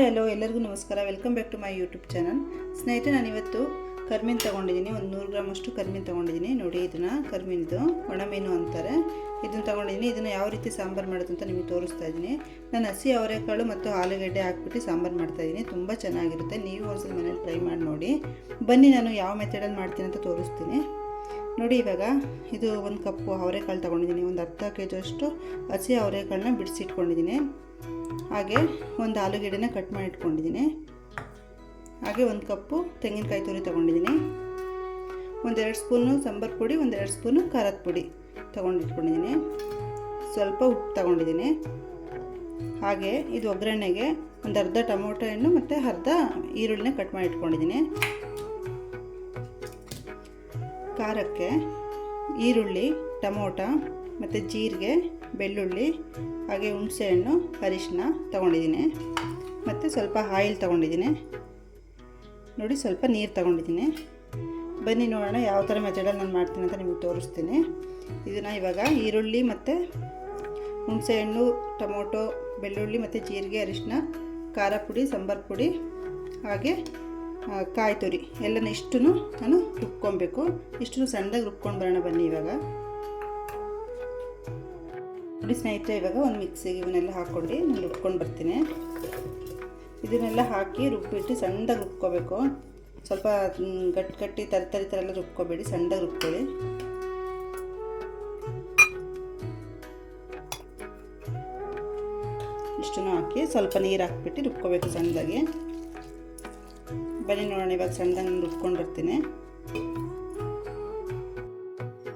Hello ಎಲ್ಲರಿಗೂ ನಮಸ್ಕಾರ. Welcome back to my YouTube channel ಸ್ನೇಹಿತರೆ, ನಾನಿವತ್ತು ಕರ್ಮಿನ್ ತೊಗೊಂಡಿದ್ದೀನಿ. ಒಂದು ನೂರು ಗ್ರಾಮ್ ಅಷ್ಟು ಕರ್ಮಿನ್ ತೊಗೊಂಡಿದ್ದೀನಿ. ನೋಡಿ, ಇದನ್ನು ಕರ್ಮೀನ್ದು ಒಣಮೀನು ಅಂತಾರೆ. ಇದನ್ನು ತೊಗೊಂಡಿದ್ದೀನಿ. ಇದನ್ನು ಯಾವ ರೀತಿ ಸಾಂಬಾರು ಮಾಡೋದು ಅಂತ ನಿಮಗೆ ತೋರಿಸ್ತಾ ಇದ್ದೀನಿ. ನಾನು ಹಸಿ ಅವರೆಕಾಳು ಮತ್ತು ಆಲೂಗಡ್ಡೆ ಹಾಕ್ಬಿಟ್ಟು ಸಾಂಬಾರು ಮಾಡ್ತಾಯಿದ್ದೀನಿ ತುಂಬ ಚೆನ್ನಾಗಿರುತ್ತೆ. ನೀವು ಒಂದ್ಸಲ ಮನೇಲಿ ಟ್ರೈ ಮಾಡಿ ನೋಡಿ. ಬನ್ನಿ, ನಾನು ಯಾವ ಮೆಥಡಲ್ಲಿ ಮಾಡ್ತೀನಿ ಅಂತ ತೋರಿಸ್ತೀನಿ. ನೋಡಿ, ಇವಾಗ ಇದು ಒಂದು ಕಪ್ಪು ಅವರೆಕಾಳು ತೊಗೊಂಡಿದ್ದೀನಿ. ಒಂದು ಹತ್ತು ಕೆ ಜಿಯಷ್ಟು ಹಸಿ ಅವರೆಕಾಳನ್ನ ಬಿಡಿಸಿಟ್ಕೊಂಡಿದ್ದೀನಿ. ಹಾಗೆ ಒಂದು ಆಲೂಗೆಡ್ಡೆನ ಕಟ್ ಮಾಡಿ ಇಟ್ಕೊಂಡಿದ್ದೀನಿ ಹಾಗೆ ಒಂದು ಕಪ್ಪು ತೆಂಗಿನಕಾಯಿ ತುರಿ ತೊಗೊಂಡಿದ್ದೀನಿ. ಒಂದೆರಡು ಸ್ಪೂನು ಸಾಂಬಾರು ಪುಡಿ, ಒಂದೆರಡು ಸ್ಪೂನು ಖಾರದ ಪುಡಿ ತೊಗೊಂಡಿಟ್ಕೊಂಡಿದ್ದೀನಿ. ಸ್ವಲ್ಪ ಉಪ್ಪು ತೊಗೊಂಡಿದ್ದೀನಿ. ಹಾಗೆ ಇದು ಒಗ್ಗರಣೆಗೆ ಒಂದು ಅರ್ಧ ಟೊಮೊಟೊ ಹಣ್ಣು ಮತ್ತು ಅರ್ಧ ಈರುಳ್ಳಿನ ಕಟ್ ಮಾಡಿ ಇಟ್ಕೊಂಡಿದ್ದೀನಿ ಖಾರಕ್ಕೆ ಈರುಳ್ಳಿ, ಟೊಮೊಟೊ ಮತ್ತು ಜೀರಿಗೆ ಬೆಳ್ಳುಳ್ಳಿ, ಹಾಗೆ ಹುಣಸೆಹಣ್ಣು ಅರಿಶಿನ ತೊಗೊಂಡಿದ್ದೀನಿ. ಮತ್ತು ಸ್ವಲ್ಪ ಆಯಿಲ್ ತೊಗೊಂಡಿದ್ದೀನಿ. ನೋಡಿ ಸ್ವಲ್ಪ ನೀರು ತೊಗೊಂಡಿದ್ದೀನಿ. ಬನ್ನಿ ನೋಡೋಣ ಯಾವ ಥರ ಮೆಥಡಲ್ಲಿ ನಾನು ಮಾಡ್ತೀನಿ ಅಂತ ನಿಮಗೆ ತೋರಿಸ್ತೀನಿ. ಇದನ್ನು ಇವಾಗ ಈರುಳ್ಳಿ ಮತ್ತು ಹುಣಸೆಹಣ್ಣು, ಟೊಮೊಟೊ, ಬೆಳ್ಳುಳ್ಳಿ ಮತ್ತು ಜೀರಿಗೆ, ಅರಿಶಿನ, ಖಾರ ಪುಡಿ, ಸಾಂಬಾರು ಪುಡಿ, ಹಾಗೆ ಕಾಯಿ ತುರಿ. ಎಲ್ಲನ ಇಷ್ಟು ನಾನು ರುಬ್ಕೊಬೇಕು. ಇಷ್ಟು ಸಣ್ಣದಾಗಿ ರುಬ್ಕೊಂಡು ಬರೋಣ ಬನ್ನಿ ಇವಾಗ. ನೋಡಿ ಸ್ನೇಹಿತರೆ ಇವಾಗ ಒಂದು ಮಿಕ್ಸಿಗೆ ಇವನ್ನೆಲ್ಲ ಹಾಕ್ಕೊಂಡು ನಾನು ರುಬ್ಕೊಂಡು ಬರ್ತೀನಿ. ಇದನ್ನೆಲ್ಲ ಹಾಕಿ ರುಬ್ಬಿಟ್ಟು ಸಣ್ಣದಾಗಿ ರುಬ್ಕೋಬೇಕು. ಸ್ವಲ್ಪ ಗಟ್ಟಿ ಗಟ್ಟಿ ತರತರಿ ಥರ ಎಲ್ಲ ರುಬ್ಕೋಬೇಡಿ, ಸಣ್ಣದಾಗಿ ರುಬ್ಕೊಳ್ಳಿ. ಇಷ್ಟನ್ನು ಹಾಕಿ ಸ್ವಲ್ಪ ನೀರು ಹಾಕ್ಬಿಟ್ಟು ರುಬ್ಕೋಬೇಕು ಸಣ್ಣದಾಗಿ. ಬನ್ನಿ ನೋಡೋಣ, ಇವಾಗ ಸಣ್ಣದಾಗಿ ರುಬ್ಕೊಂಡು ಬರ್ತೀನಿ.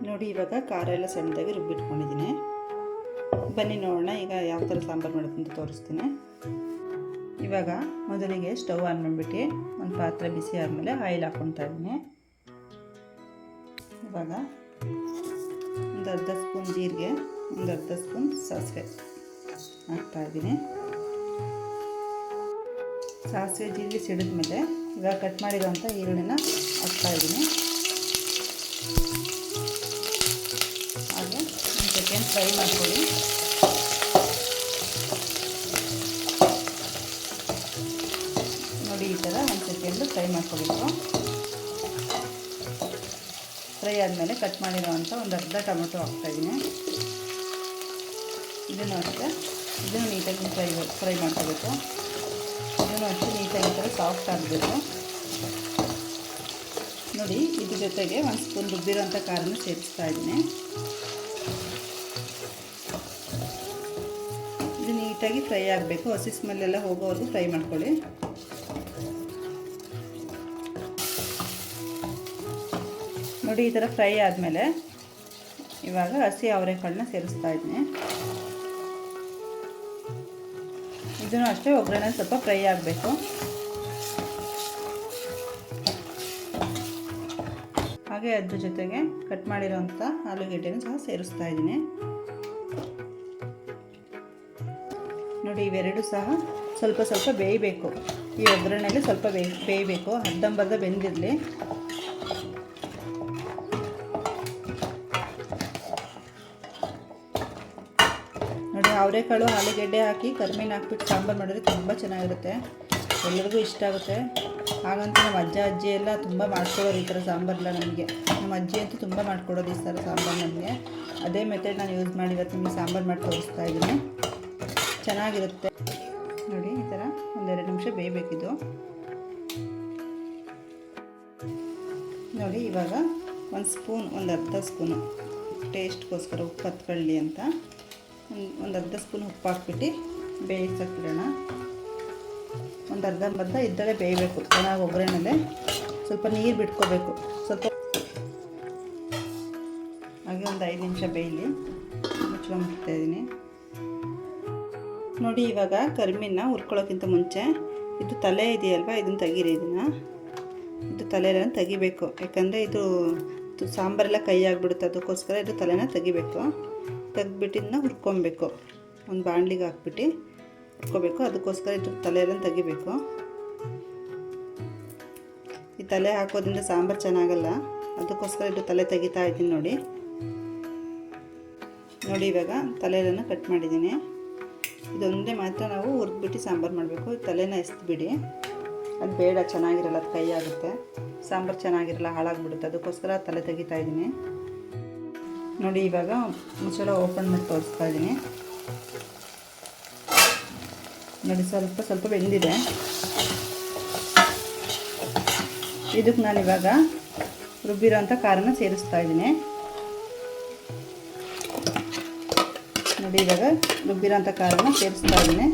ನೋಡಿ, ಇವಾಗ ಖಾರ ಎಲ್ಲ ಸಣ್ಣದಾಗಿ ರುಬ್ಬಿಟ್ಕೊಂಡಿದ್ದೀನಿ. ಬನ್ನಿ ನೋಡೋಣ. ಈಗ ಯಾವ ಥರ ಸಾಂಬಾರು ಮಾಡೋದು ಅಂತ ತೋರಿಸ್ತೀನಿ. ಇವಾಗ ಮೊದಲಿಗೆ ಸ್ಟವ್ ಆನ್ ಮಾಡಿಬಿಟ್ಟು ಒಂದು ಪಾತ್ರೆ ಬಿಸಿ ಆದಮೇಲೆ ಆಯಿಲ್ ಹಾಕ್ಕೊತಾ ಇದ್ದೀನಿ. ಇವಾಗ ಒಂದು ಅರ್ಧ ಸ್ಪೂನ್ ಜೀರಿಗೆ, ಒಂದು ಅರ್ಧ ಸ್ಪೂನ್ ಸಾಸಿವೆ ಹಾಕ್ತಾಯಿದ್ದೀನಿ ಸಾಸಿವೆ ಜೀರಿಗೆ ಸಿಡಿದ್ಮೇಲೆ ಇವಾಗ ಕಟ್ ಮಾಡಿರೋಂಥ ಈರುಳ್ಳಿನ ಹಾಕ್ತಾಯಿದ್ದೀನಿ ಹಾಗೆ ಒಂದು ಸೆಕೆಂಡ್ ಫ್ರೈ ಮಾಡ್ಕೊಳ್ಳಿ ನೋಡಿ ಈ ಥರ ಒಂದು ಸೆಕೆಂಡು ಫ್ರೈ ಮಾಡ್ಕೋಬೇಕು. ಫ್ರೈ ಆದಮೇಲೆ ಕಟ್ ಮಾಡಿರೋವಂಥ ಒಂದು ಅರ್ಧ ಟೊಮೆಟೊ ಹಾಕ್ತಾಯಿದ್ದೀನಿ ಇದನ್ನು ಅಷ್ಟೇ, ಇದನ್ನು ನೀಟಾಗಿ ಫ್ರೈ ಫ್ರೈ ಮಾಡ್ಕೋಬೇಕು. ಇದನ್ನು ಅಷ್ಟೇ ನೀಟಾಗಿ ಥರ ಸಾಫ್ಟ್ ಆಗಬೇಕು. ನೋಡಿ, ಇದ್ರ ಜೊತೆಗೆ ಒಂದು ಸ್ಪೂನ್ ರುಬ್ಬಿರೋಂಥ ಖಾರನ ಸೇರಿಸ್ತಾ ಇದ್ದೀನಿ. ಇದು ನೀಟಾಗಿ ಫ್ರೈ ಆಗಬೇಕು. ಹಸಿ ಸ್ಮೆಲ್ಲೆಲ್ಲ ಹೋಗೋವರೆಗೂ ಫ್ರೈ ಮಾಡ್ಕೊಳ್ಳಿ. ನೋಡಿ, ಈ ಥರ ಫ್ರೈ ಆದಮೇಲೆ ಇವಾಗ ಹಸಿ ಅವರೆಕಾಳನ್ನ ಸೇರಿಸ್ತಾ ಇದ್ದೀನಿ ಇದನ್ನು ಅಷ್ಟೇ ಒಗ್ಗರಣೆ ಸ್ವಲ್ಪ ಫ್ರೈ ಆಗಬೇಕು. ಹಾಗೆ ಅದ್ರ ಜೊತೆಗೆ ಕಟ್ ಮಾಡಿರೋಂಥ ಆಲೂಗೆಡ್ಡೆನೂ ಸಹ ಸೇರಿಸ್ತಾ ಇದ್ದೀನಿ. ನೋಡಿ, ಇವೆರಡು ಸಹ ಸ್ವಲ್ಪ ಸ್ವಲ್ಪ ಬೇಯಬೇಕು. ಈ ಒಗ್ಗರಣೆಯಲ್ಲಿ ಸ್ವಲ್ಪ ಬೇಯ್, ಬೇಯಬೇಕು. ಅರ್ಧಂಬರ್ಧ ಬೆಂದಿರಲಿ. ಅವರೆಕಾಳು ಆಲೂಗೆಡ್ಡೆ ಹಾಕಿ ಕರ್ಮೀನು ಹಾಕ್ಬಿಟ್ಟು ಸಾಂಬಾರು ಮಾಡಿದ್ರೆ ತುಂಬ ಚೆನ್ನಾಗಿರುತ್ತೆ. ಎಲ್ಲರಿಗೂ ಇಷ್ಟ ಆಗುತ್ತೆ. ಹಾಗಂತ ನಮ್ಮ ಅಜ್ಜ, ಅಜ್ಜಿ ಎಲ್ಲ ತುಂಬ ಮಾಡ್ಕೊಳ್ಳೋರು ಈ ಥರ ಸಾಂಬಾರೆಲ್ಲ ನಮಗೆ. ನಮ್ಮ ಅಜ್ಜಿ ಅಂತೂ ತುಂಬ ಮಾಡ್ಕೊಡೋದು ಈ ಥರ ಸಾಂಬಾರು ನಮಗೆ. ಅದೇ ಮೆಥಡ್ ನಾನು ಯೂಸ್ ಮಾಡಿ ಇವತ್ತು ನಿಮಗೆ ಸಾಂಬಾರು ಮಾಡಿ ತೋರಿಸ್ತಾ ಇದ್ದೀನಿ. ಚೆನ್ನಾಗಿರುತ್ತೆ. ನೋಡಿ, ಈ ಥರ ಒಂದೆರಡು ನಿಮಿಷ ಬೇಯಬೇಕಿದು. ನೋಡಿ, ಇವಾಗ ಒಂದು ಸ್ಪೂನ್ ಒಂದು ಅರ್ಧ ಸ್ಪೂನು ಟೇಸ್ಟ್ಗೋಸ್ಕರ ಉಪ್ಪು ಹತ್ಕೊಳ್ಳಿ ಅಂತ. ಒಂದು ಅರ್ಧ ಸ್ಪೂನ್ ಉಪ್ಪು ಹಾಕ್ಬಿಟ್ಟು ಬೇಯಿಸಕ್ಕಿಡೋಣ ಒಂದು ಅರ್ಧ ಮರ್ಧ ಇದ್ದಲೇ ಬೇಯಬೇಕು, ಚೆನ್ನಾಗಿ ಒಗ್ಗರಣೆಲೆ ಸ್ವಲ್ಪ ನೀರು ಬಿಟ್ಕೋಬೇಕು. ಸ್ವಲ್ಪ ಹಾಗೆ ಒಂದು ಐದು ನಿಮಿಷ ಬೇಯಲಿ. ಮುಚ್ಕೊಂಡ್ಬಿಡ್ತಾ ಇದ್ದೀನಿ. ನೋಡಿ, ಇವಾಗ ಕರ್ಮಿನ ಹುರ್ಕೊಳ್ಳೋಕ್ಕಿಂತ ಮುಂಚೆ ಇದು ತಲೆ ಇದೆಯಲ್ವ? ಇದನ್ನು ತೆಗೀರಿ ಇದನ್ನು. ಇದು ತಲೆನ ತೆಗಿಬೇಕು. ಯಾಕಂದರೆ ಇದು ಸಾಂಬಾರೆಲ್ಲ ಕೈ ಆಗಿಬಿಡುತ್ತೆ, ಅದಕ್ಕೋಸ್ಕರ ಇದು ತಲೆನ ತೆಗಿಬೇಕು. ತೆಗ್ದುಬಿಟ್ಟು ಇದನ್ನ ಹುರ್ಕೊಬೇಕು. ಒಂದು ಬಾಣಲಿಗೆ ಹಾಕ್ಬಿಟ್ಟು ಹುರ್ಕೋಬೇಕು. ಅದಕ್ಕೋಸ್ಕರ ಇದು ತಲೆ ಎಲ್ಲ ತೆಗಿಬೇಕು. ಈ ತಲೆ ಹಾಕೋದ್ರಿಂದ ಸಾಂಬಾರು ಚೆನ್ನಾಗಲ್ಲ. ಅದಕ್ಕೋಸ್ಕರ ಇದು ತಲೆ ತೆಗಿತಾ ಇದ್ದೀನಿ ನೋಡಿ. ನೋಡಿ ಇವಾಗ ತಲೆಯನ್ನು ಕಟ್ ಮಾಡಿದ್ದೀನಿ. ಇದೊಂದೇ ಮಾತ್ರ ನಾವು ಹುರಿದ್ಬಿಟ್ಟು ಸಾಂಬಾರು ಮಾಡಬೇಕು. ತಲೆನ ಎಸ್ಬಿಡಿ ಅದು ಬೇಡ, ಚೆನ್ನಾಗಿರಲ್ಲ, ಅದು ಕೈ ಆಗುತ್ತೆ. ಸಾಂಬಾರು ಚೆನ್ನಾಗಿರಲ್ಲ, ಹಾಳಾಗ್ಬಿಡುತ್ತೆ. ಅದಕ್ಕೋಸ್ಕರ ತಲೆ ತೆಗಿತಾ ಇದ್ದೀನಿ. ನೋಡಿ, ಇವಾಗ ಮುಚ್ಚಳ ಓಪನ್ ಮಾಡಿ ತೋರಿಸ್ತಾ ಇದ್ದೀನಿ. ನೋಡಿ, ಸ್ವಲ್ಪ ಸ್ವಲ್ಪ ಬೆಂದಿದೆ. ಇದಕ್ಕೆ ನಾನು ಇವಾಗ ರುಬ್ಬಿರೋ ಅಂಥ ಖಾರನ ಸೇರಿಸ್ತಾ ಇದ್ದೀನಿ. ನೋಡಿ, ಇವಾಗ ರುಬ್ಬಿರೋ ಅಂಥ ಸೇರಿಸ್ತಾ ಇದ್ದೀನಿ.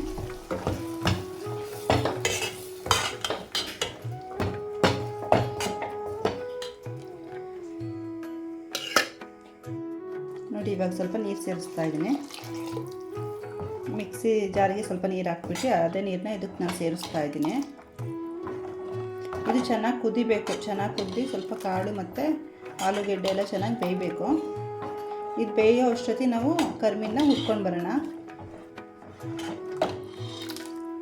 ಸ್ವಲ್ಪ ನೀರು ಸೇರಿಸ್ತಾ ಇದ್ದೀನಿ. ಮಿಕ್ಸಿ ಜಾರಿಗೆ ಸ್ವಲ್ಪ ನೀರು ಹಾಕ್ಬಿಟ್ಟು ಅದೇ ನೀರನ್ನ ಇದಕ್ಕೆ ನಾನು ಸೇರಿಸ್ತಾ ಇದ್ದೀನಿ. ಇದು ಚೆನ್ನಾಗಿ ಕುದಿಬೇಕು. ಚೆನ್ನಾಗಿ ಕುದಿ ಸ್ವಲ್ಪ ಕಾಳು ಮತ್ತು ಆಲೂಗೆಡ್ಡೆ ಎಲ್ಲ ಚೆನ್ನಾಗಿ ಬೇಯಬೇಕು. ಇದು ಬೇಯೋ ಅಷ್ಟೊತ್ತಿ ನಾವು ಕರ್ಮಿನ ಹುರ್ಕೊಂಡು ಬರೋಣ.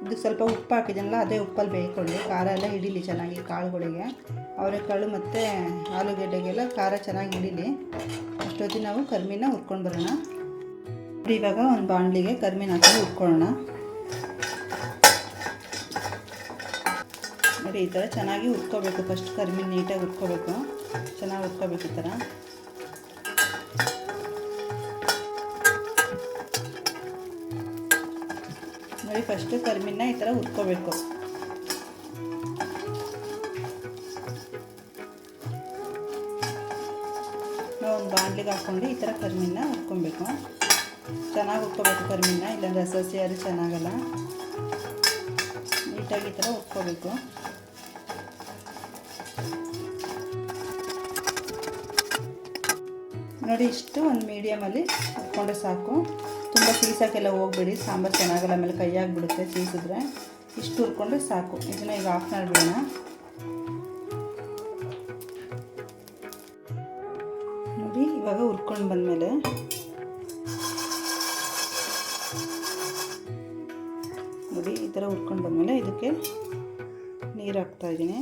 ಇದು ಸ್ವಲ್ಪ ಉಪ್ಪು ಹಾಕಿದ್ದೀನಲ್ಲ, ಅದೇ ಉಪ್ಪಲ್ಲಿ ಬೇಯ್ಕೊಳ್ಳಿ ಖಾರ ಎಲ್ಲ ಹಿಡೀಲಿ ಚೆನ್ನಾಗಿ ಕಾಳುಗಳಿಗೆ. ಅವರೆಕಾಳು ಮತ್ತು ಆಲೂಗೆಡ್ಡೆಗೆಲ್ಲ ಖಾರ ಚೆನ್ನಾಗಿ ಹಿಡೀಲಿ. ಅಷ್ಟೊತ್ತಿಗೆ ನಾವು ಕರ್ಮಿನ ಹುರ್ಕೊಂಡು ಬರೋಣ. ಇವಾಗ ಒಂದು ಬಾಣಲಿಗೆ ಕರ್ಮಿನ ಹಾಕಿ ಹುರ್ಕೊಳ್ಳೋಣ. ನೋಡಿ, ಈ ಥರ ಚೆನ್ನಾಗಿ ಹುರ್ಕೋಬೇಕು. ಫಸ್ಟ್ ಕರ್ಮಿನ ನೀಟಾಗಿ ಹುರ್ಕೋಬೇಕು. ಚೆನ್ನಾಗಿ ಹುರ್ಕೋಬೇಕು ಈ ಥರ ನೋಡಿ ಫಸ್ಟು ಕರ್ಮಿನ ಈ ಥರ ಹುರ್ಕೋಬೇಕು. ಒಂದು ಹಾಕ್ಕೊಂಡು ಈ ಥರ ಕರ್ಮಿನ ಉಟ್ಕೊಬೇಕು ಚೆನ್ನಾಗಿ ಉಟ್ಕೋಬೇಕು ಕರ್ಮಿನ ಇಲ್ಲಾಂದ್ರೆ ಸಸಿ ಅದು ಚೆನ್ನಾಗಲ್ಲ. ನೀಟಾಗಿ ಈ ಥರ ಉಟ್ಕೋಬೇಕು ನೋಡಿ, ಇಷ್ಟು ಒಂದು ಮೀಡಿಯಮಲ್ಲಿ ಉಟ್ಕೊಂಡ್ರೆ ಸಾಕು. ತುಂಬ ಸೀಸಕ್ಕೆಲ್ಲ ಹೋಗ್ಬೇಡಿ, ಸಾಂಬಾರು ಚೆನ್ನಾಗಲ್ಲ, ಆಮೇಲೆ ಕೈಯಾಗಿಬಿಡುತ್ತೆ ಸೀಸಿದ್ರೆ. ಇಷ್ಟು ಹುರ್ಕೊಂಡ್ರೆ ಸಾಕು. ಇದನ್ನ ಈಗ ಆಫ್ ಮಾಡಿಬಿಡೋಣ ಇವಾಗ ಹುರ್ಕೊಂಡು ಬಂದಮೇಲೆ ನೋಡಿ, ಈ ಥರ ಹುರ್ಕೊಂಡು ಬಂದಮೇಲೆ ಇದಕ್ಕೆ ನೀರು ಹಾಕ್ತಾ ಇದ್ದೀನಿ.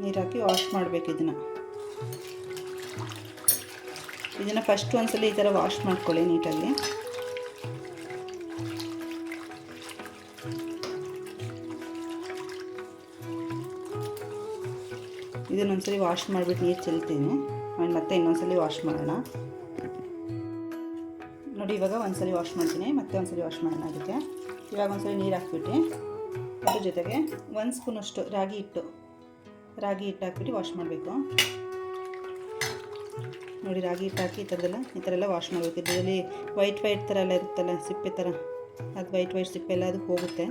ನೀರು ಹಾಕಿ ವಾಶ್ ಮಾಡಬೇಕು ಇದನ್ನು. ಇದನ್ನು ಫಸ್ಟ್ ಒಂದ್ಸಲ ಈ ಥರ ವಾಶ್ ಮಾಡ್ಕೊಳ್ಳಿ ನೀಟಾಗಿ. ಇದನ್ನೊಂದ್ಸಲಿ ವಾಶ್ ಮಾಡಿಬಿಟ್ಟು ನೀರು ಚೆಲ್ತೀನಿ. ಆಮೇಲೆ ಮತ್ತೆ ಇನ್ನೊಂದ್ಸಲಿ ವಾಶ್ ಮಾಡೋಣ. ನೋಡಿ, ಇವಾಗ ಒಂದ್ಸಲಿ ವಾಶ್ ಮಾಡ್ತೀನಿ. ಮತ್ತೆ ಒಂದ್ಸಲಿ ವಾಶ್ ಮಾಡೋಣ ಅದಕ್ಕೆ. ಇವಾಗ ಒಂದ್ಸಲಿ ನೀರು ಹಾಕ್ಬಿಟ್ಟು, ಅದ್ರ ಜೊತೆಗೆ ಒಂದು ಸ್ಪೂನಷ್ಟು ರಾಗಿ ಹಿಟ್ಟು. ರಾಗಿ ಹಿಟ್ಟು ಹಾಕ್ಬಿಟ್ಟು ವಾಶ್ ಮಾಡಬೇಕು. ನೋಡಿ, ರಾಗಿ ಹಿಟ್ಟು ಹಾಕಿ ಈ ಥರದೆಲ್ಲ ಈ ಥರ ಎಲ್ಲ ವಾಶ್ ಮಾಡಬೇಕು. ಇದರಲ್ಲಿ ವೈಟ್ ವೈಟ್ ಥರ ಎಲ್ಲ ಇರುತ್ತಲ್ಲ, ಸಿಪ್ಪೆ ಥರ ಅದು ವೈಟ್ ವೈಟ್ ಸಿಪ್ಪೆ ಎಲ್ಲ ಅದು ಹೋಗುತ್ತೆ.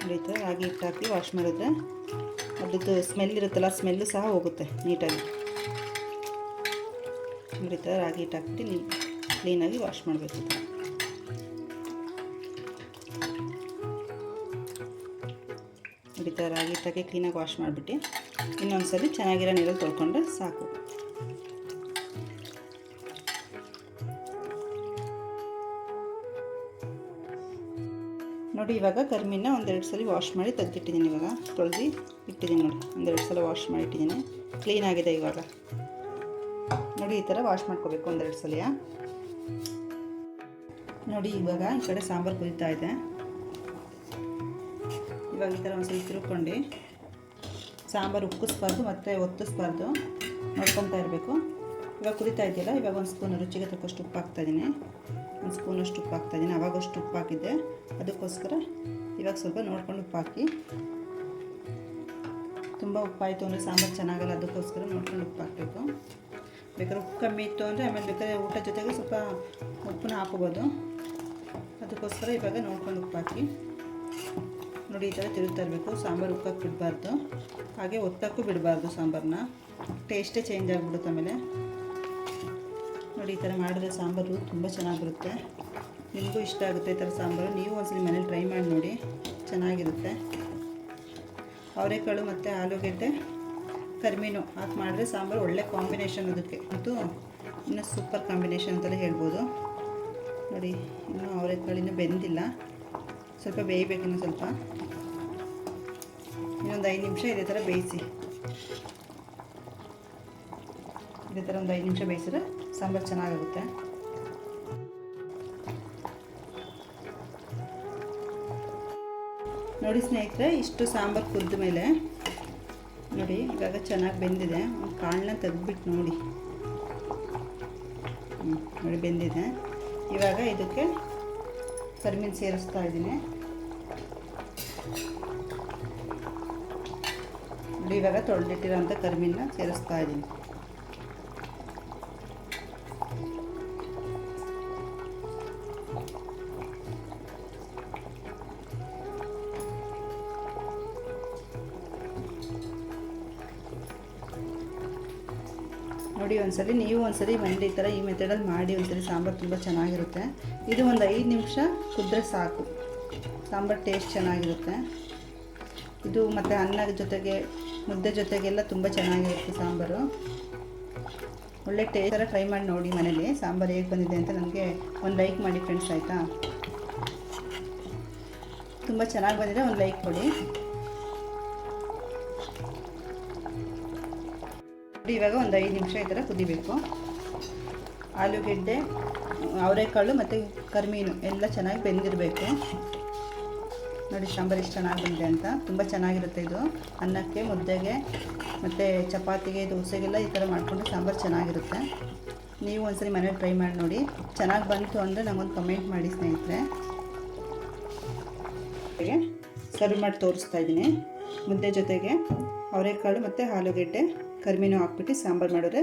ನೋಡಿ, ಈ ಥರ ರಾಗಿ ಹಿಟ್ಟು ಹಾಕಿ ವಾಶ್ ಮಾಡಿದ್ರೆ ಅದ್ರದ್ದು ಸ್ಮೆಲ್ ಇರುತ್ತಲ್ಲ ಸ್ಮೆಲ್ಲು ಸಹ ಹೋಗುತ್ತೆ ನೀಟಾಗಿ ನೋಡಿ ಥರ ರಾಗಿ ಹಿಟ್ಟು ಹಾಕ್ಬಿಟ್ಟು ನೀ ಕ್ಲೀನಾಗಿ ವಾಶ್ ಮಾಡಬೇಕು. ನೋಡಿ ಥರ ರಾಗಿ ಹಿಟ್ಟಾಕಿ ಕ್ಲೀನಾಗಿ ವಾಶ್ ಮಾಡಿಬಿಟ್ಟು ಇನ್ನೊಂದು ಸಲ ಚೆನ್ನಾಗಿರೋ ನೀರಲ್ಲಿ ತೊಳ್ಕೊಂಡ್ರೆ ಸಾಕು. ನೋಡಿ, ಇವಾಗ ಕರ್ಮಿನ ಒಂದೆರಡು ಸಲ ವಾಶ್ ಮಾಡಿ ತೆಗೆದಿಟ್ಟಿದ್ದೀನಿ ಇವಾಗ. ತೊಳೆದು ಇಟ್ಟಿದ್ದೀನಿ ನೋಡಿ, ಒಂದೆರಡು ಸಲ ವಾಶ್ ಮಾಡಿ ಇಟ್ಟಿದ್ದೀನಿ. ಕ್ಲೀನ್ ಆಗಿದೆ ಇವಾಗ. ನೋಡಿ, ಈ ಥರ ವಾಶ್ ಮಾಡ್ಕೋಬೇಕು ಒಂದೆರಡು ಸಲ. ನೋಡಿ, ಇವಾಗ ಈ ಕಡೆ ಸಾಂಬಾರು ಕುದೀತಾ ಇದೆ. ಇವಾಗ ಈ ಥರ ಒಂದ್ಸಲ ತಿರುಗ್ಕೊಂಡು ಸಾಂಬಾರು ಉಕ್ಕಿಸ್ಬಾರ್ದು ಮತ್ತು ಒತ್ತಿಸ್ಬಾರ್ದು ನೋಡ್ಕೊತಾ ಇರಬೇಕು. ಇವಾಗ ಕುದಿತಾ ಇದೆಯಲ್ಲ, ಇವಾಗ ಒಂದು ಸ್ಪೂನ್ ರುಚಿಗೆ ತಕ್ಕಷ್ಟು ಉಪ್ಪು ಹಾಕ್ತಾಯಿದ್ದೀನಿ ಒಂದು ಸ್ಪೂನಷ್ಟು ಉಪ್ಪು ಹಾಕ್ತಾಯಿದ್ದೀನಿ. ಅವಾಗಷ್ಟು ಉಪ್ಪು ಹಾಕಿದ್ದೆ. ಅದಕ್ಕೋಸ್ಕರ ಇವಾಗ ಸ್ವಲ್ಪ ನೋಡ್ಕೊಂಡು ಉಪ್ಪು ಹಾಕಿ. ತುಂಬ ಉಪ್ಪಾಯಿತು ಅಂದರೆ ಸಾಂಬಾರು ಚೆನ್ನಾಗಲ್ಲ, ಅದಕ್ಕೋಸ್ಕರ ನೋಡ್ಕೊಂಡು ಉಪ್ಪು ಹಾಕಬೇಕು. ಬೇಕಾದ್ರೆ ಉಪ್ಪು ಕಮ್ಮಿ ಇತ್ತು ಅಂದರೆ, ಆಮೇಲೆ ಬೇಕಾದ್ರೆ ಊಟ ಜೊತೆಗೆ ಸ್ವಲ್ಪ ಉಪ್ಪನ್ನ ಹಾಕೋಬೋದು ಅದಕ್ಕೋಸ್ಕರ ಇವಾಗ ನೋಡ್ಕೊಂಡು ಉಪ್ಪು ಹಾಕಿ. ನೋಡಿ, ಈ ಥರ ತಿರುಗ್ತಾ ಇರಬೇಕು. ಸಾಂಬಾರು ಉಪ್ಪಕ್ಕೆ ಬಿಡಬಾರ್ದು. ಹಾಗೆ ಒತ್ತಕ್ಕೂ ಬಿಡಬಾರ್ದು ಸಾಂಬಾರನ್ನ ಟೇಸ್ಟೇ ಚೇಂಜ್ ಆಗಿಬಿಡುತ್ತೆ ಆಮೇಲೆ. ನೋಡಿ ಈ ಥರ ಮಾಡಿದ್ರೆ ಸಾಂಬಾರು ತುಂಬ ಚೆನ್ನಾಗಿರುತ್ತೆ. ನಿಮಗೂ ಇಷ್ಟ ಆಗುತ್ತೆ ಈ ಥರ ಸಾಂಬಾರು. ನೀವು ಒಂದ್ಸಲ ಮನೇಲಿ ಟ್ರೈ ಮಾಡಿ ನೋಡಿ. ಚೆನ್ನಾಗಿರುತ್ತೆ. ಅವರೆಕಾಳು ಮತ್ತು ಆಲೂಗೆಡ್ಡೆ, ಕರಿಮೀನು ಹಾಕಿ ಮಾಡಿದ್ರೆ ಸಾಂಬಾರು ಒಳ್ಳೆ ಕಾಂಬಿನೇಷನ್ ಅದಕ್ಕೆ ಮತ್ತು ಇನ್ನೂ ಸೂಪರ್ ಕಾಂಬಿನೇಷನ್ ಅಂತಲೇ ಹೇಳ್ಬೋದು. ನೋಡಿ, ಇನ್ನೂ ಅವರೆಕಾಳು ಇನ್ನೂ ಬೆಂದಿಲ್ಲ. ಸ್ವಲ್ಪ ಬೇಯಬೇಕಿನ್ನು ಸ್ವಲ್ಪ. ಇನ್ನೊಂದು ಐದು ನಿಮಿಷ ಇದೇ ಥರ ಬೇಯಿಸಿ. ಇದೇ ಥರ ಒಂದು ಐದು ನಿಮಿಷ ಬೇಯಿಸಿದ್ರೆ ಸಾಂಬಾರು ಚೆನ್ನಾಗಾಗುತ್ತೆ ನೋಡಿ ಸ್ನೇಹಿತರೆ, ಇಷ್ಟು ಸಾಂಬಾರು ಕುದ್ದ ಮೇಲೆ ನೋಡಿ ಇವಾಗ ಚೆನ್ನಾಗಿ ಬೆಂದಿದೆ. ಒಂದು ಕಾಳನ್ನ ತೆಗೆದ್ಬಿಟ್ಟು ನೋಡಿ. ನೋಡಿ ಬೆಂದಿದೆ. ಇವಾಗ ಇದಕ್ಕೆ ಕರಿಮೀನು ಸೇರಿಸ್ತಾ ಇದ್ದೀನಿ. ನೋಡಿ ಇವಾಗ ತೊಳೆದಿಟ್ಟಿರೋಂಥ ಕರಿಮಿನ ಸೇರಿಸ್ತಾ ಇದ್ದೀನಿ. ನೋಡಿ ಒಂದ್ಸಲಿ ನೀವು ಒಂದ್ಸಲಿ ಮನೇಲಿ ಈ ಥರ ಈ ಮೆಥಡಲ್ಲಿ ಮಾಡಿ ಒಂದ್ಸಲಿ ಸಾಂಬಾರು ತುಂಬ ಚೆನ್ನಾಗಿರುತ್ತೆ. ಇದು ಒಂದು ಐದು ನಿಮಿಷ ಕುದ್ರೆ ಸಾಕು. ಸಾಂಬಾರು ಟೇಸ್ಟ್ ಚೆನ್ನಾಗಿರುತ್ತೆ. ಇದು ಮತ್ತು ಅನ್ನದ ಜೊತೆಗೆ, ಮುದ್ದೆ ಜೊತೆಗೆಲ್ಲ ತುಂಬ ಚೆನ್ನಾಗಿರುತ್ತೆ ಸಾಂಬಾರು. ಒಳ್ಳೆ ಟೇಸ್ಟ್ ಥರ ಟ್ರೈ ಮಾಡಿ ನೋಡಿ ಮನೇಲಿ ಸಾಂಬಾರು ಹೇಗೆ ಬಂದಿದೆ ಅಂತ ನನಗೆ ಒಂದು ಲೈಕ್ ಮಾಡಿ ಫ್ರೆಂಡ್ಸ್ ಆಯಿತಾ? ತುಂಬ ಚೆನ್ನಾಗಿ ಬಂದಿದೆ, ಒಂದು ಲೈಕ್ ಕೊಡಿ. ಇವಾಗ ಒಂದು ಐದು ನಿಮಿಷ ಈ ಥರ ಕುದಿಬೇಕು ಆಲೂಗೆಡ್ಡೆ, ಅವರೆಕಾಳು ಮತ್ತು ಕರ್ಮೀನು ಎಲ್ಲ ಚೆನ್ನಾಗಿ ಬೆಂದಿರಬೇಕು. ನೋಡಿ ಸಾಂಬಾರು ಎಷ್ಟು ಚೆನ್ನಾಗಿ ಬಂದಿದೆ ಅಂತ. ತುಂಬ ಚೆನ್ನಾಗಿರುತ್ತೆ ಇದು. ಅನ್ನಕ್ಕೆ, ಮುದ್ದೆಗೆ ಮತ್ತು ಚಪಾತಿಗೆ, ದೋಸೆಗೆಲ್ಲ ಈ ಥರ ಮಾಡಿಕೊಂಡು ಸಾಂಬಾರು ಚೆನ್ನಾಗಿರುತ್ತೆ. ನೀವು ಒಂದ್ಸರಿ ಮನೇಲಿ ಟ್ರೈ ಮಾಡಿ ನೋಡಿ. ಚೆನ್ನಾಗಿ ಬಂತು ಅಂದರೆ ನಮಗೊಂದು ಕಮೆಂಟ್ ಮಾಡಿ ಸ್ನೇಹಿತರೆ. ಸರ್ವ್ ಮಾಡಿ ತೋರಿಸ್ತಾ ಇದ್ದೀನಿ. ಮುದ್ದೆ ಜೊತೆಗೆ ಅವರೆಕಾಳು ಮತ್ತು ಆಲೂಗೆಡ್ಡೆ. ಕರಿಮೀನು ಹಾಕ್ಬಿಟ್ಟು ಸಾಂಬಾರು ಮಾಡಿದ್ರೆ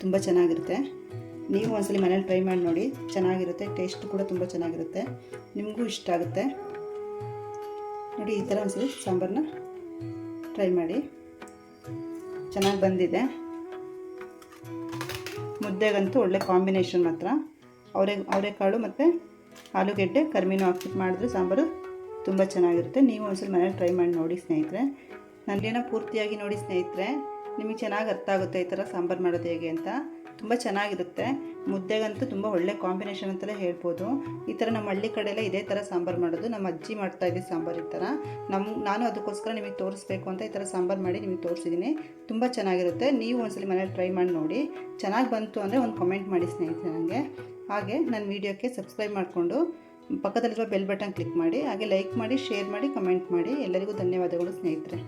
ತುಂಬ ಚೆನ್ನಾಗಿರುತ್ತೆ. ನೀವು ಒಂದ್ಸಲಿ ಮನೇಲಿ ಟ್ರೈ ಮಾಡಿ ನೋಡಿ, ಚೆನ್ನಾಗಿರುತ್ತೆ, ಟೇಸ್ಟ್ ಕೂಡ ತುಂಬ ಚೆನ್ನಾಗಿರುತ್ತೆ. ನಿಮಗೂ ಇಷ್ಟ ಆಗುತ್ತೆ. ನೋಡಿ, ಈ ಥರ ಒಂದ್ಸಲಿ ಸಾಂಬಾರನ್ನ ಟ್ರೈ ಮಾಡಿ. ಚೆನ್ನಾಗಿ ಬಂದಿದೆ. ಮುದ್ದೆಗಂತೂ ಒಳ್ಳೆ ಕಾಂಬಿನೇಷನ್ ಮಾತ್ರ. ಅವರೆ ಅವರೆಕಾಳು ಮತ್ತು ಆಲೂಗೆಡ್ಡೆ, ಕರಿಮೀನು ಹಾಕ್ಬಿಟ್ಟು ಮಾಡಿದ್ರೆ ಸಾಂಬಾರು ತುಂಬ ಚೆನ್ನಾಗಿರುತ್ತೆ. ನೀವು ಒಂದ್ಸಲ ಮನೇಲಿ ಟ್ರೈ ಮಾಡಿ ನೋಡಿ ಸ್ನೇಹಿತರೆ. ನನ್ನ ಪೂರ್ತಿಯಾಗಿ ನೋಡಿ ಸ್ನೇಹಿತರೆ. ನಿಮಗೆ ಚೆನ್ನಾಗಿ ಅರ್ಥ ಆಗುತ್ತೆ ಈ ಥರ ಸಾಂಬಾರು ಮಾಡೋದು ಹೇಗೆ ಅಂತ. ತುಂಬ ಚೆನ್ನಾಗಿರುತ್ತೆ. ಮುದ್ದೆಗಂತೂ ತುಂಬ ಒಳ್ಳೆ ಕಾಂಬಿನೇಷನ್ ಅಂತಲೇ ಹೇಳ್ಬೋದು. ಈ ಥರ ನಮ್ಮ ಹಳ್ಳಿ ಕಡೆಯಲ್ಲ ಇದೇ ಥರ ಸಾಂಬಾರು ಮಾಡೋದು. ನಮ್ಮ ಅಜ್ಜಿ ಮಾಡ್ತಾ ಇದ್ದೀವಿ ಸಾಂಬಾರು ಈ ಥರ. ನಮ್ಮ ನಾನು ಅದಕ್ಕೋಸ್ಕರ ನಿಮಗೆ ತೋರಿಸ್ಬೇಕು ಅಂತ ಈ ಥರ ಸಾಂಬಾರು ಮಾಡಿ ನಿಮಗೆ ತೋರಿಸಿದ್ದೀನಿ. ತುಂಬ ಚೆನ್ನಾಗಿರುತ್ತೆ. ನೀವು ಒಂದ್ಸಲಿ ಮನೇಲಿ ಟ್ರೈ ಮಾಡಿ ನೋಡಿ. ಚೆನ್ನಾಗಿ ಬಂತು ಅಂದರೆ ಒಂದು ಕಮೆಂಟ್ ಮಾಡಿ ಸ್ನೇಹಿತರೆ ನನಗೆ. ಹಾಗೆ ನನ್ನ ವೀಡಿಯೋಕ್ಕೆ ಸಬ್ಸ್ಕ್ರೈಬ್ ಮಾಡಿಕೊಂಡು ಪಕ್ಕದಲ್ಲಿರುವ ಬೆಲ್ ಬಟನ್ ಕ್ಲಿಕ್ ಮಾಡಿ, ಹಾಗೆ ಲೈಕ್ ಮಾಡಿ ಶೇರ್ ಮಾಡಿ ಕಮೆಂಟ್ ಮಾಡಿ. ಎಲ್ಲರಿಗೂ ಧನ್ಯವಾದಗಳು ಸ್ನೇಹಿತರೆ.